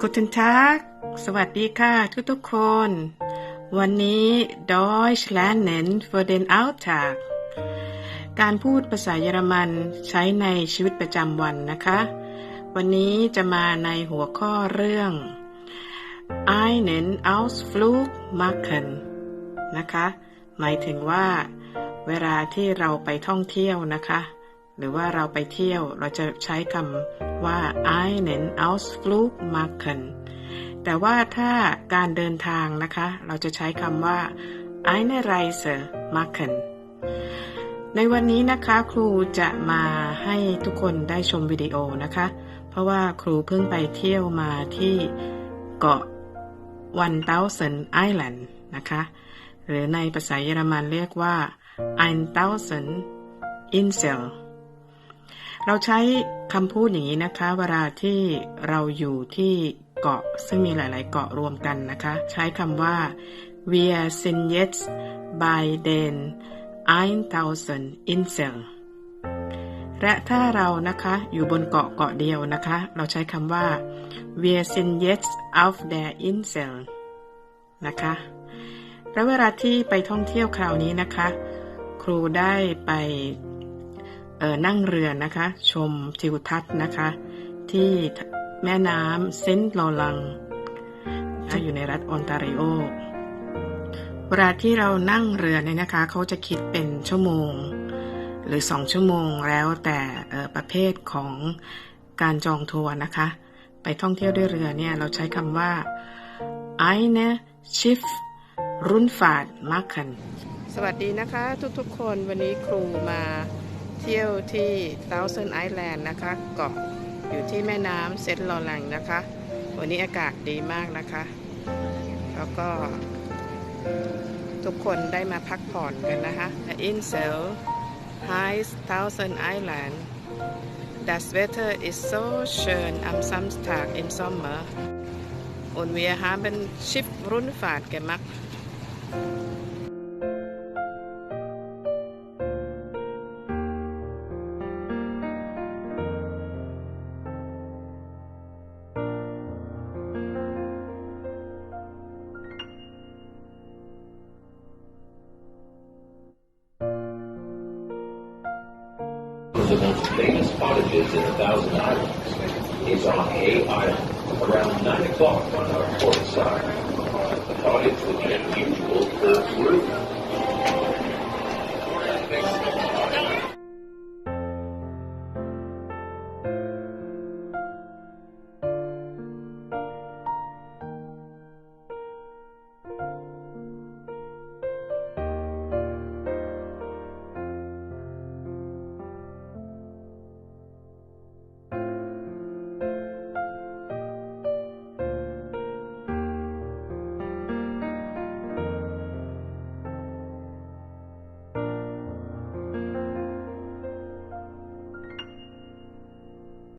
Guten Tag สวัสดีค่ะ ทุกทุกคน วันนี้ Deutsch lernen für den Alltag การพูดภาษาเยอรมันใช้ในชีวิตประจำวันนะคะ วันนี้จะมาในหัวข้อเรื่อง einen Ausflug machen นะคะ หมายถึงว่า เวลาที่เราไปท่องเที่ยวนะคะ หรือว่าเราไปเที่ยวเราจะใช้คำว่า einen Ausflug machen แต่ว่าถ้าการเดินทางนะคะ เราจะใช้คำว่า eine Reise machen ในวันนี้นะคะครูจะมาให้ทุกคนได้ชมวิดีโอนะคะ เพราะว่าครูเพิ่งไปเที่ยวมาที่เกาะวันเตาเซนไอแลนด์นะคะ หรือในภาษาเยอรมันเรียกว่า ein Tausend Insel เราใช้คำพูดอย่างนี้นะคะ เวลาที่เราอยู่ที่เกาะซึ่งมีหลาย ๆ เกาะรวมกันนะคะ ใช้คำว่า wir sind jetzt bei den 1000 Insel และถ้าเรานะคะอยู่บนเกาะเกาะเดียวนะคะ เราใช้คำว่า wir sind jetzt auf der Insel นะคะ และเวลาที่ไปท่องเที่ยวคราวนี้นะคะ ครูได้ไป นั่งเรือนะคะ ชมทิวทัศน์นะคะ ที่แม่น้ำเซนต์ลอลังนะอยู่ในรัฐออนตาริโอ เวลาที่เรานั่งเรือเนี่ยนะคะ เขาจะคิดเป็นชั่วโมง หรือสองชั่วโมงแล้วแต่ประเภทของการจองทัวร์นะคะ ไปท่องเที่ยวด้วยเรือเนี่ยเราใช้คำว่า eine Schiff Rundfahrt machen สวัสดีนะคะทุกๆคนวันนี้ครูมา เที่ยวที่ Thousand Island นะคะเกาะอยู่ที่แม่น้ำเซนต์ลอแรงนะคะ วันนี้อากาศดีมากนะคะ แล้วก็ ทุกคนได้มาพักผ่อนกันนะคะ The Insel heißt Thousand Island Das Wetter ist so schön am Samstag im Sommer und wir haben Schiffrundfahrt gemacht. Of the most famous cottages in a thousand islands is on A Island. Around 9 o'clock on our port side, the cottage with an unusual curved roof.